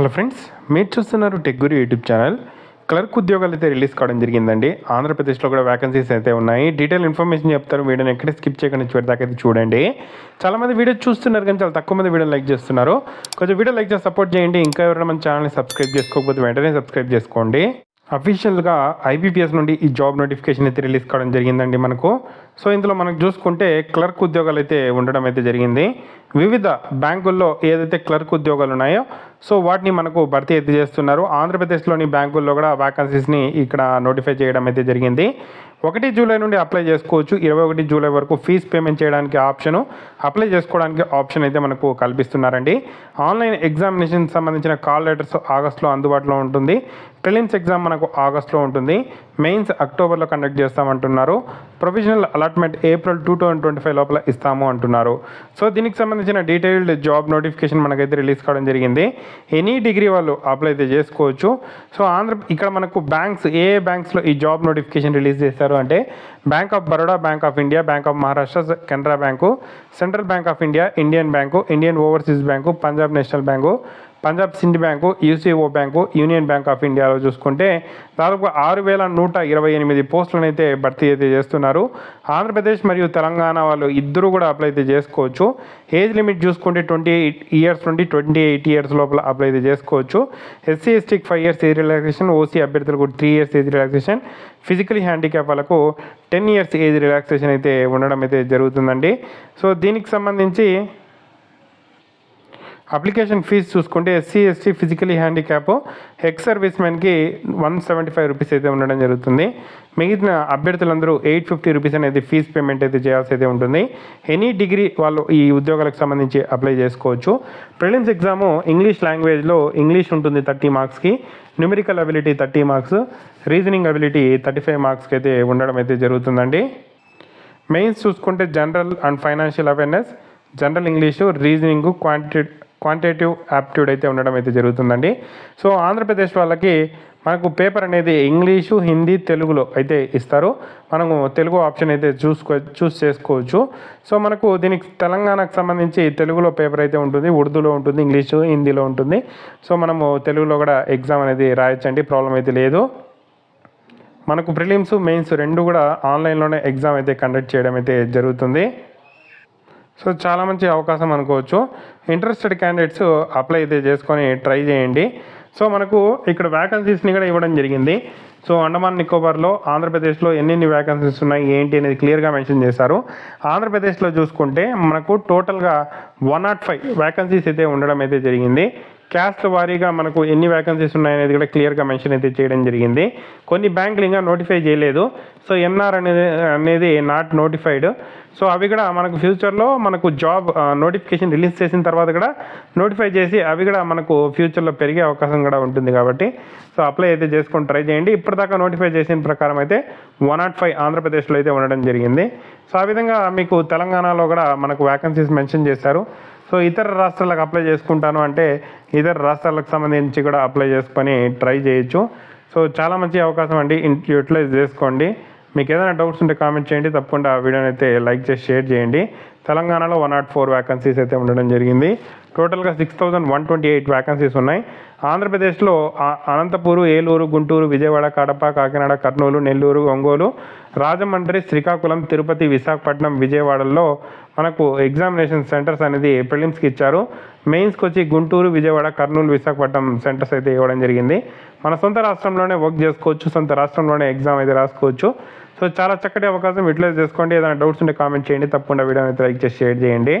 Hello friends మీరు చూస్తున్నారు టెగ్గురి YouTube channel clerk ఉద్యోగాలు అయితే రిలీజ్ కావడం జరిగిందండి. ఆంధ్రప్రదేశ్లో కూడా వ్యాకెన్సీస్ అయితే ఉన్నాయి. డీటెయిల్ ఇన్ఫర్మేషన్ చెప్తారు. వీడియోని ఎక్కడ స్కిప్ చేయకుండా చివరి అయితే చూడండి. చాలా మంది వీడియో చూస్తున్నారు కానీ చాలా తక్కువ మంది వీడియో లైక్ చేస్తున్నారు. కొంచెం వీడియో లైక్ చేసి సపోర్ట్ చేయండి. ఇంకా ఎవరైనా మన ఛానల్ని సబ్స్క్రైబ్ చేసుకోకపోతే వెంటనే సబ్స్క్రైబ్ చేసుకోండి. అఫీషియల్గా ఐబీపీఎస్ నుండి ఈ జాబ్ నోటిఫికేషన్ అయితే రిలీజ్ కావడం జరిగిందండి మనకు. సో ఇందులో మనకు చూసుకుంటే క్లర్క్ ఉద్యోగాలు అయితే ఉండడం అయితే జరిగింది. వివిధ బ్యాంకుల్లో ఏదైతే క్లర్క్ ఉద్యోగాలు ఉన్నాయో సో వాటిని మనకు భర్తీ అయితే చేస్తున్నారు. ఆంధ్రప్రదేశ్లోని బ్యాంకుల్లో కూడా వ్యాకన్సీస్ని ఇక్కడ నోటిఫై చేయడం అయితే జరిగింది. ఒకటి జూలై నుండి అప్లై చేసుకోవచ్చు. ఇరవై ఒకటి జూలై వరకు ఫీజ్ పేమెంట్ చేయడానికి ఆప్షను అప్లై చేసుకోవడానికి ఆప్షన్ అయితే మనకు కల్పిస్తున్నారండి. ఆన్లైన్ ఎగ్జామినేషన్ సంబంధించిన కాల్ లెటర్స్ ఆగస్ట్లో అందుబాటులో ఉంటుంది. ప్రిలిమ్స్ ఎగ్జామ్ మనకు ఆగస్ట్లో ఉంటుంది. మెయిన్స్ అక్టోబర్లో conduct చేస్తామంటున్నారు. Professional allotment April two thousand twenty five లోపల ఇస్తాము అంటున్నారు. సో దీనికి సంబంధించిన డీటెయిల్డ్ జాబ్ నోటిఫికేషన్ మనకైతే రిలీజ్ కావడం జరిగింది. ఎనీ డిగ్రీ వాళ్ళు అప్లై అయితే చేసుకోవచ్చు. సో ఆంధ్ర ఇక్కడ మనకు బ్యాంక్స్ ఏ బ్యాంక్స్లో ఈ జాబ్ నోటిఫికేషన్ రిలీజ్ చేశారు అంటే bank of Baroda bank of India bank of Maharashtra Canara bank central bank of India Indian bank Indian overseas bank Punjab national bank Punjab Sind bank UCO bank union bank of ఇండియాలో చూసుకుంటే దాదాపు ఆరు వేల నూట ఇరవై ఎనిమిది పోస్టులను అయితే భర్తీ అయితే చేస్తున్నారు. ఆంధ్రప్రదేశ్ మరియు తెలంగాణ వాళ్ళు ఇద్దరు కూడా అప్లై అయితే చేసుకోవచ్చు. ఏజ్ లిమిట్ చూసుకుంటే ట్వంటీ ఎయిట్ ఇయర్స్ నుండి ట్వంటీ ఎయిట్ ఇయర్స్ లోపల అప్లై అయితే చేసుకోవచ్చు. ఎస్సీ ఎస్టీకి five years age relaxation OC అభ్యర్థులకు three years age relaxation physically handicap వాళ్ళకు టెన్ ఇయర్స్ ఏజ్ రిలాక్సేషన్ అయితే ఉండడం అయితే జరుగుతుందండి. సో దీనికి సంబంధించి అప్లికేషన్ ఫీజు చూసుకుంటే SC ST physically handicap ex service మ్యాన్కి one seventy five rupees అయితే ఉండడం జరుగుతుంది. మిగిలిన అభ్యర్థులందరూ ఎయిట్ ఫిఫ్టీ రూపీస్ అనేది ఫీజ్ పేమెంట్ అయితే చేయాల్సి అయితే ఉంటుంది. ఎనీ డిగ్రీ వాళ్ళు ఈ ఉద్యోగాలకు సంబంధించి అప్లై చేసుకోవచ్చు. ప్రిలిమ్స్ ఎగ్జాము ఇంగ్లీష్ లాంగ్వేజ్లో ఇంగ్లీష్ ఉంటుంది థర్టీ మార్క్స్కి numerical ability thirty marks reasoning ability thirty five మార్క్స్కి అయితే ఉండడం అయితే జరుగుతుందండి. మెయిన్స్ చూసుకుంటే general and financial awareness general English reasoning quantity quantitative aptitude అయితే ఉండడం అయితే జరుగుతుందండి. సో ఆంధ్రప్రదేశ్ వాళ్ళకి మనకు పేపర్ అనేది ఇంగ్లీషు హిందీ తెలుగులో అయితే ఇస్తారు. మనము తెలుగు ఆప్షన్ అయితే చూసుకో చూస్ చేసుకోవచ్చు. సో మనకు దీనికి తెలంగాణకు సంబంధించి తెలుగులో పేపర్ అయితే ఉంటుంది ఉర్దూలో ఉంటుంది ఇంగ్లీషు హిందీలో ఉంటుంది. సో మనము తెలుగులో కూడా ఎగ్జామ్ అనేది రాయొచ్చండి ప్రాబ్లం అయితే లేదు. మనకు ప్రిలిమ్స్ మెయిన్స్ రెండు కూడా ఆన్లైన్లోనే ఎగ్జామ్ అయితే కండక్ట్ చేయడం అయితే జరుగుతుంది. సో చాలా మంచి అవకాశం అనుకోవచ్చు. ఇంట్రెస్టెడ్ క్యాండిడేట్స్ అప్లై అయితే చేసుకొని ట్రై చేయండి. సో మనకు ఇక్కడ వ్యాకన్సీస్ని కూడా ఇవ్వడం జరిగింది. సో అండమాన్ నికోబార్లో ఆంధ్రప్రదేశ్లో ఎన్నెన్ని వ్యాకన్సీస్ ఉన్నాయి ఏంటి అనేది క్లియర్గా మెన్షన్ చేశారు. ఆంధ్రప్రదేశ్లో చూసుకుంటే మనకు టోటల్గా వన్ నాట్ ఫైవ్ వ్యాకన్సీస్ అయితే ఉండడం అయితే జరిగింది. క్యాస్ట్ వారీగా మనకు ఎన్ని వ్యాకెన్సీస్ ఉన్నాయనేది కూడా క్లియర్గా మెన్షన్ అయితే చేయడం జరిగింది. కొన్ని బ్యాంకులు ఇంకా నోటిఫై చేయలేదు. సో ఎన్ఆర్ అనేది అనేది నాట్ నోటిఫైడ్ సో అవి కూడా మనకు ఫ్యూచర్లో మనకు జాబ్ నోటిఫికేషన్ రిలీజ్ చేసిన తర్వాత కూడా నోటిఫై చేసి అవి కూడా మనకు ఫ్యూచర్లో పెరిగే అవకాశం కూడా ఉంటుంది కాబట్టి సో అప్లై అయితే చేసుకొని ట్రై చేయండి. ఇప్పటిదాకా నోటిఫై చేసిన ప్రకారం అయితే వన్ నాట్ ఫైవ్ ఆంధ్రప్రదేశ్లో అయితే ఉండడం జరిగింది. సో ఆ విధంగా మీకు తెలంగాణలో కూడా మనకు వ్యాకెన్సీస్ మెన్షన్ చేశారు. సో ఇతర రాష్ట్రాలకు అప్లై చేసుకుంటాను అంటే ఇతర రాష్ట్రాలకు సంబంధించి కూడా అప్లై చేసుకొని ట్రై చేయొచ్చు. సో చాలా మంచి అవకాశం అండి. యూటిలైజ్ చేసుకోండి. మీకు ఏదైనా డౌట్స్ ఉంటే కామెంట్ చేయండి. తప్పకుండా ఆ వీడియోని అయితే లైక్ చేసి షేర్ చేయండి. తెలంగాణలో వన్ నాట్ ఫోర్ వ్యాకన్సీస్ అయితే ఉండడం జరిగింది. టోటల్గా six thousand one twenty eight vacancies ఉన్నాయి. ఆంధ్రప్రదేశ్లో అనంతపూరు ఏలూరు గుంటూరు విజయవాడ కడప కాకినాడ కర్నూలు నెల్లూరు ఒంగోలు రాజమండ్రి శ్రీకాకుళం తిరుపతి విశాఖపట్నం విజయవాడల్లో మనకు ఎగ్జామినేషన్ సెంటర్స్ అనేది ప్రిలిమ్స్కి ఇచ్చారు. మెయిన్స్కి వచ్చి గుంటూరు విజయవాడ కర్నూలు విశాఖపట్నం సెంటర్స్ అయితే ఇవ్వడం జరిగింది. మన సొంత రాష్ట్రంలోనే వర్క్ చేసుకోవచ్చు సొంత రాష్ట్రంలోనే ఎగ్జామ్ అయితే రాసుకోవచ్చు. సో చాలా చక్కటి అవకాశం యూటిలైజ్ చేసుకోండి. ఏదైనా డౌట్స్ ఉంటే కామెంట్ చేయండి. తప్పకుండా వీడియో అయితే లైక్ చేసి షేర్ చేయండి.